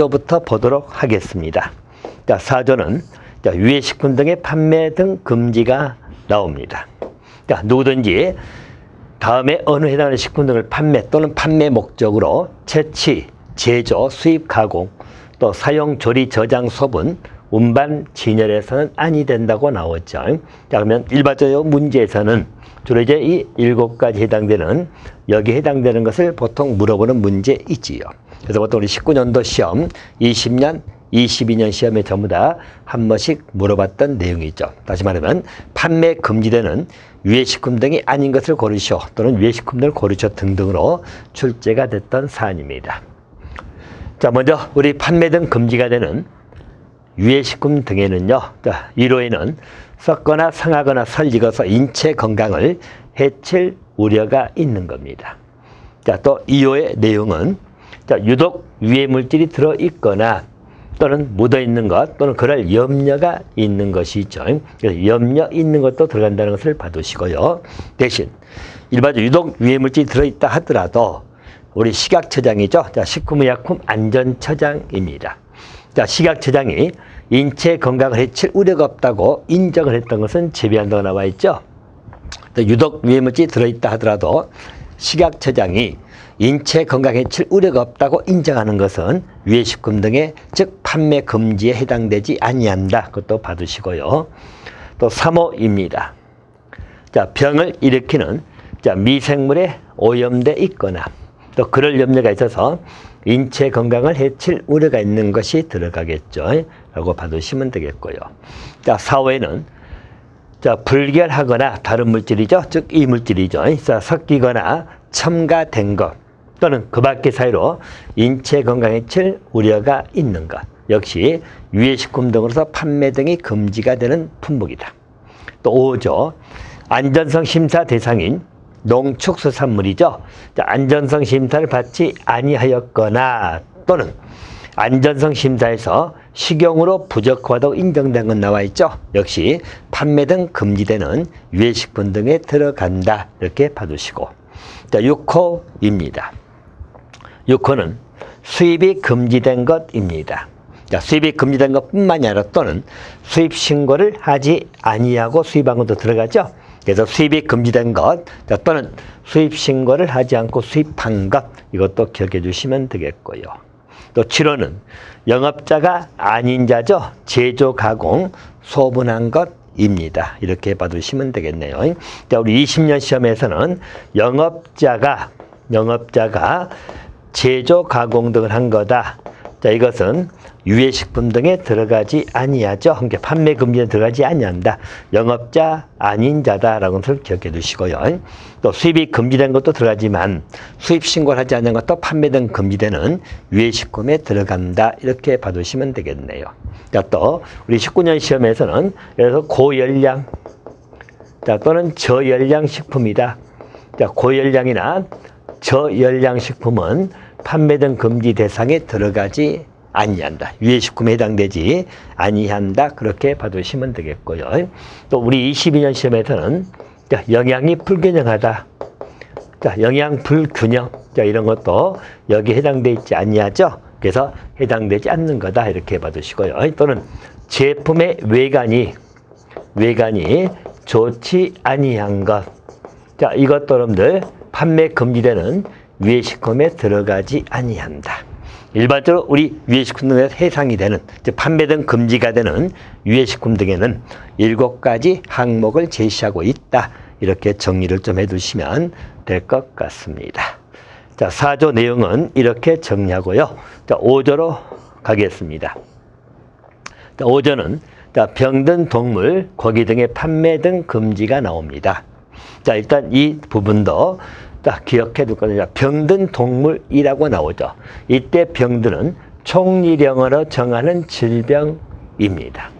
4조부터 보도록 하겠습니다. 자, 4조는 자, 유해식품 등의 판매 등 금지가 나옵니다. 자, 누구든지 다음에 어느 해당하는 식품 등을 판매 또는 판매 목적으로 채취, 제조, 수입, 가공, 또 사용, 조리, 저장, 소분, 운반, 진열해서는 아니 된다고 나오죠. 자, 그러면 일반적으로 문제에서는 주로 이제 이 일곱 가지 해당되는 여기 해당되는 것을 보통 물어보는 문제이지요. 그래서 보통 우리 19년도 시험, 20년, 22년 시험에 전부 다 한 번씩 물어봤던 내용이죠. 다시 말하면 판매 금지되는 유해식품 등이 아닌 것을 고르시오 또는 유해식품 등을 고르시오 등등으로 출제가 됐던 사안입니다. 자, 먼저 우리 판매 등 금지가 되는 유해식품 등에는요, 자, 1호에는 썩거나 상하거나 설익어서 인체 건강을 해칠 우려가 있는 겁니다. 자, 또 2호의 내용은 자, 유독 유해 물질이 들어 있거나 또는 묻어 있는 것 또는 그럴 염려가 있는 것이죠. 그래서 염려 있는 것도 들어간다는 것을 봐두시고요. 대신 일반적으로 유독 유해 물질이 들어 있다 하더라도 우리 식약처장이죠. 자, 식품의약품 안전처장입니다. 자, 식약처장이 인체 건강을 해칠 우려가 없다고 인정을 했던 것은 제비한다고 나와 있죠. 또 유독 유해물질이 들어있다 하더라도 식약처장이 인체 건강에 해칠 우려가 없다고 인정하는 것은 유해식품 등의 즉 판매 금지에 해당되지 아니한다. 그것도 봐두시고요. 또 3호입니다. 자, 병을 일으키는 자, 미생물에 오염돼 있거나 또 그럴 염려가 있어서 인체 건강을 해칠 우려가 있는 것이 들어가겠죠. 라고 봐두시면 되겠고요. 자, 4호에는 자, 불결하거나 다른 물질이죠. 즉, 이 물질이죠. 자, 섞이거나 첨가된 것 또는 그 밖의 사이로 인체 건강에 칠 우려가 있는 것. 역시 유해식품 등으로서 판매 등이 금지가 되는 품목이다. 또 5조. 안전성 심사 대상인 농축수산물이죠. 자, 안전성 심사를 받지 아니하였거나 또는 안전성 심사에서 식용으로 부적하다고 인정된 건 나와 있죠. 역시 판매 등 금지되는 유해식품 등에 들어간다. 이렇게 봐두시고. 자, 6호입니다. 6호는 수입이 금지된 것입니다. 자, 수입이 금지된 것뿐만이 아니라 또는 수입 신고를 하지 아니하고 수입한 것도 들어가죠. 그래서 수입이 금지된 것 자, 또는 수입 신고를 하지 않고 수입한 것 이것도 기억해 주시면 되겠고요. 또 7호는 영업자가 아닌 자죠. 제조, 가공, 소분한 것 입니다. 이렇게 봐두시면 되겠네요. 자, 우리 20년 시험에서는 영업자가 영업자가 제조, 가공 등을 한 거다. 자, 이것은 유해식품 등에 들어가지 아니하죠. 그러니까 판매 금지에 들어가지 아니한다. 영업자 아닌 자다라는 것을 기억해 두시고요. 또 수입이 금지된 것도 들어가지만 수입 신고를 하지 않는 것도 판매 등 금지되는 유해식품에 들어간다. 이렇게 봐두시면 되겠네요. 자, 또 우리 19년 시험에서는 그래서 고열량 자, 또는 저열량 식품이다. 자, 고열량이나 저열량 식품은 판매 등 금지 대상에 들어가지 아니한다. 유해 식품에 해당되지 아니한다. 그렇게 봐두시면 되겠고요. 또 우리 22년 시험에서는 자, 영양이 불균형하다. 자, 영양 불균형. 자, 이런 것도 여기 해당돼 있지 아니하죠. 그래서 해당되지 않는 거다. 이렇게 봐두시고요. 또는 제품의 외관이 외관이 좋지 아니한 것. 자, 이것 여러분들 판매 금지되는 유해식품에 들어가지 아니한다. 일반적으로 우리 유해식품 등에 해당이 되는 즉 판매 등 금지가 되는 유해식품 등에는 일곱 가지 항목을 제시하고 있다. 이렇게 정리를 좀 해두시면 될 것 같습니다. 자, 4조 내용은 이렇게 정리하고요. 자, 5조로 가겠습니다. 자, 5조는 자, 병든 동물, 고기 등의 판매 등 금지가 나옵니다. 자, 일단 이 부분도 자, 기억해 둘 거든요. 병든 동물이라고 나오죠. 이때 병든은 총리령으로 정하는 질병입니다.